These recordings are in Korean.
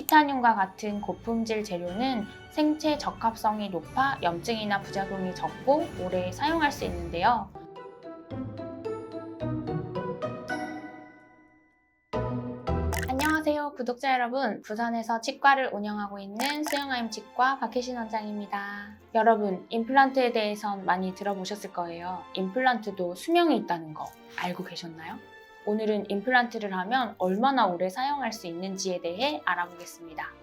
티타늄과 같은 고품질 재료는 생체 적합성이 높아 염증이나 부작용이 적고 오래 사용할 수 있는데요. 안녕하세요 구독자 여러분 부산에서 치과를 운영하고 있는 수영아임 치과 박혜신 원장입니다 여러분 임플란트에 대해선 많이 들어보셨을 거예요 임플란트도 수명이 있다는 거 알고 계셨나요? 오늘은 임플란트를 하면 얼마나 오래 사용할 수 있는지에 대해 알아보겠습니다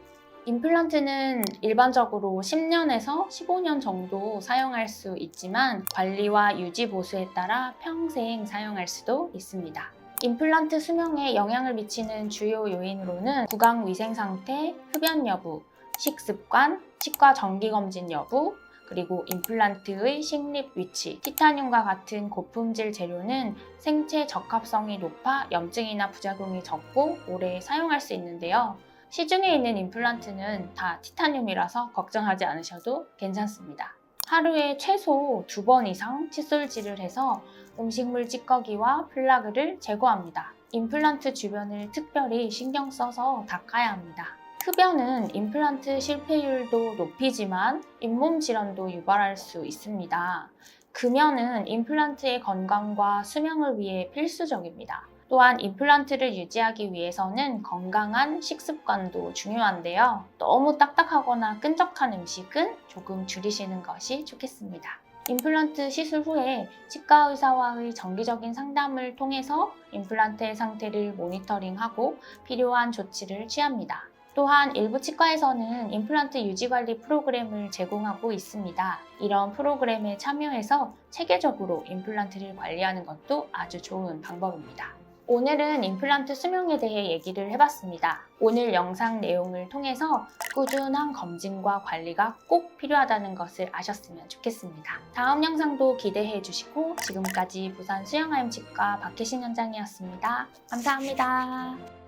임플란트는 일반적으로 10년에서 15년 정도 사용할 수 있지만 관리와 유지 보수에 따라 평생 사용할 수도 있습니다. 임플란트 수명에 영향을 미치는 주요 요인으로는 구강 위생 상태, 흡연 여부, 식습관, 치과 정기 검진 여부, 그리고 임플란트의 식립 위치, 티타늄과 같은 고품질 재료는 생체 적합성이 높아 염증이나 부작용이 적고 오래 사용할 수 있는데요. 시중에 있는 임플란트는 다 티타늄이라서 걱정하지 않으셔도 괜찮습니다. 하루에 최소 두 번 이상 칫솔질을 해서 음식물 찌꺼기와 플라그를 제거합니다. 임플란트 주변을 특별히 신경 써서 닦아야 합니다. 흡연은 임플란트 실패율도 높이지만 잇몸 질환도 유발할 수 있습니다. 금연은 임플란트의 건강과 수명을 위해 필수적입니다. 또한 임플란트를 유지하기 위해서는 건강한 식습관도 중요한데요. 너무 딱딱하거나 끈적한 음식은 조금 줄이시는 것이 좋겠습니다. 임플란트 시술 후에 치과 의사와의 정기적인 상담을 통해서 임플란트의 상태를 모니터링하고 필요한 조치를 취합니다. 또한 일부 치과에서는 임플란트 유지 관리 프로그램을 제공하고 있습니다. 이런 프로그램에 참여해서 체계적으로 임플란트를 관리하는 것도 아주 좋은 방법입니다. 오늘은 임플란트 수명에 대해 얘기를 해봤습니다. 오늘 영상 내용을 통해서 꾸준한 검진과 관리가 꼭 필요하다는 것을 아셨으면 좋겠습니다. 다음 영상도 기대해 주시고 지금까지 부산 수영하임 치과 박혜신 원장이었습니다. 감사합니다.